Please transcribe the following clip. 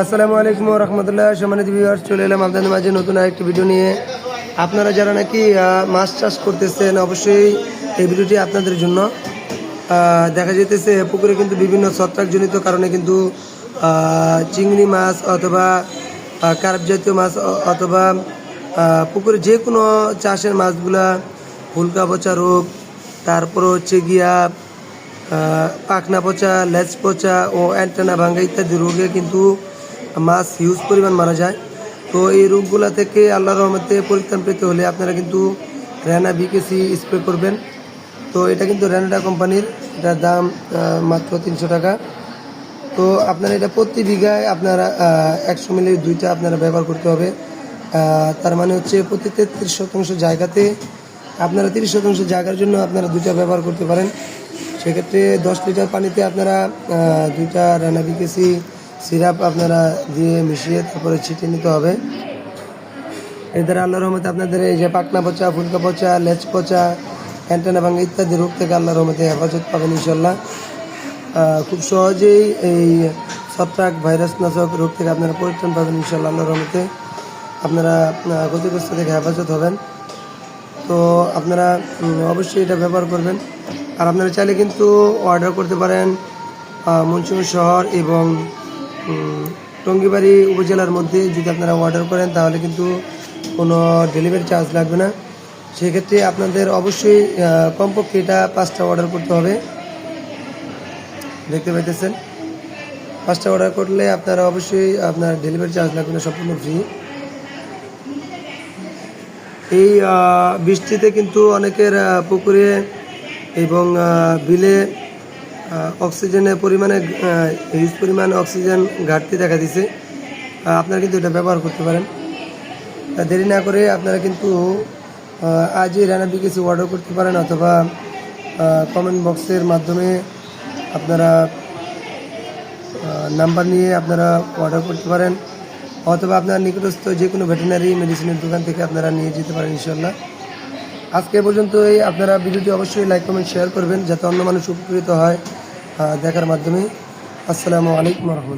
আসসালামু আলাইকুম রহমতুল্লাহ। সম্মানিত ভিউয়ার্স চলে এলাম আপনাদের মাঝে নতুন আরেকটি ভিডিও নিয়ে। আপনারা যারা নাকি মাছ চাষ করতেছেন, অবশ্যই এই ভিডিওটি আপনাদের জন্য। দেখা যেতেছে পুকুরে কিন্তু বিভিন্ন ছত্রাকজনিত কারণে কিন্তু চিংড়ি মাছ অথবা কার্প জাতীয় মাছ অথবা পুকুরে যে কোনো চাষের মাছগুলা ফুলকা পচা রোগ, তারপর হচ্ছে গিয়া পাখনা পচা লেজ পচা ও অ্যান্টেনা ভাঙ্গা ইত্যাদি রোগে কিন্তু মাছ হিউজ পরিমাণ মারা যায়। তো এই রোগগুলা থেকে আল্লাহর রহমতে পরিত্রাণ পেতে হলে আপনারা কিন্তু র্যানা বিকেসি স্প্রে করবেন। তো এটা কিন্তু র্যানাডা কোম্পানির এটার দাম মাত্র তিনশো টাকা। তো আপনারা এটা প্রতি বিঘায় আপনারা একশো মিলি দুইটা আপনারা ব্যবহার করতে হবে। তার মানে হচ্ছে প্রতি তেত্রিশ শতাংশ জায়গাতে আপনারা তিরিশ শতাংশ জায়গার জন্য আপনারা দুইটা ব্যবহার করতে পারেন। সেক্ষেত্রে দশ লিটার পানিতে আপনারা দুইটা রানা বিকেসি সিরাপ আপনারা দিয়ে মিশিয়ে তারপরে ছিটিয়ে নিতে হবে। এর দ্বারা আল্লাহর রহমতে আপনাদের এই যে পাকনা পচা, ফুলকা পচা, লেজ পচা, অ্যান্টেনা ভাঙা ইত্যাদি রোগ থেকে আল্লাহর রহমতে হেফাজত পাবেন ইনশাল্লাহ খুব সহজেই এই ছত্রাক ভাইরাস নাশক রোগ থেকে আপনারা পরিত্রাণ পাবেন ইনশাল্লাহ আল্লাহর রহমতে। আপনারা ক্ষতিগ্রস্ত থেকে হেফাজত হবেন। তো আপনারা অবশ্যই এটা ব্যবহার করবেন। আর আপনারা চাইলে কিন্তু অর্ডার করতে পারেন মুন্সিগঞ্জ শহর এবং টঙ্গিবাড়ি উপজেলার মধ্যে যদি আপনারা অর্ডার করেন, তাহলে কিন্তু কোনো ডেলিভারি চার্জ লাগবে না। সেক্ষেত্রে আপনাদের অবশ্যই কমপক্ষে এটা পাঁচটা অর্ডার করতে হবে। দেখতে পাইতেছেন? পাঁচটা অর্ডার করলে আপনারা অবশ্যই আপনার ডেলিভারি চার্জ লাগবে না, সম্পূর্ণ ফ্রি এই বৃষ্টিতে কিন্তু অনেকের পুকুরে এবং বিলে অক্সিজেনের পরিমাণে হিউজ পরিমাণে অক্সিজেন ঘাটতি দেখা দিছে। আপনারা কিন্তু এটা ব্যবহার করতে পারেন। দেরি না করে আপনারা কিন্তু আজই রানা বিকেসি অর্ডার করতে পারেন অথবা কমেন্ট বক্সের মাধ্যমে আপনারা নাম্বার নিয়ে আপনারা অর্ডার করতে পারেন। অথবা আপনার নিকটস্থ যে কোনো ভেটেনারি মেডিসিনের দোকান থেকে আপনারা নিয়ে যেতে পারেন ইনশাল্লাহ আজকে পর্যন্ত এই আপনারা ভিডিওটি অবশ্যই লাইক কমেন্ট শেয়ার করবেন, যাতে অন্য মানুষ উপকৃত হয় দেখার মাধ্যমে। আসসালামু আলাইকুম রহমতুল্লাহ।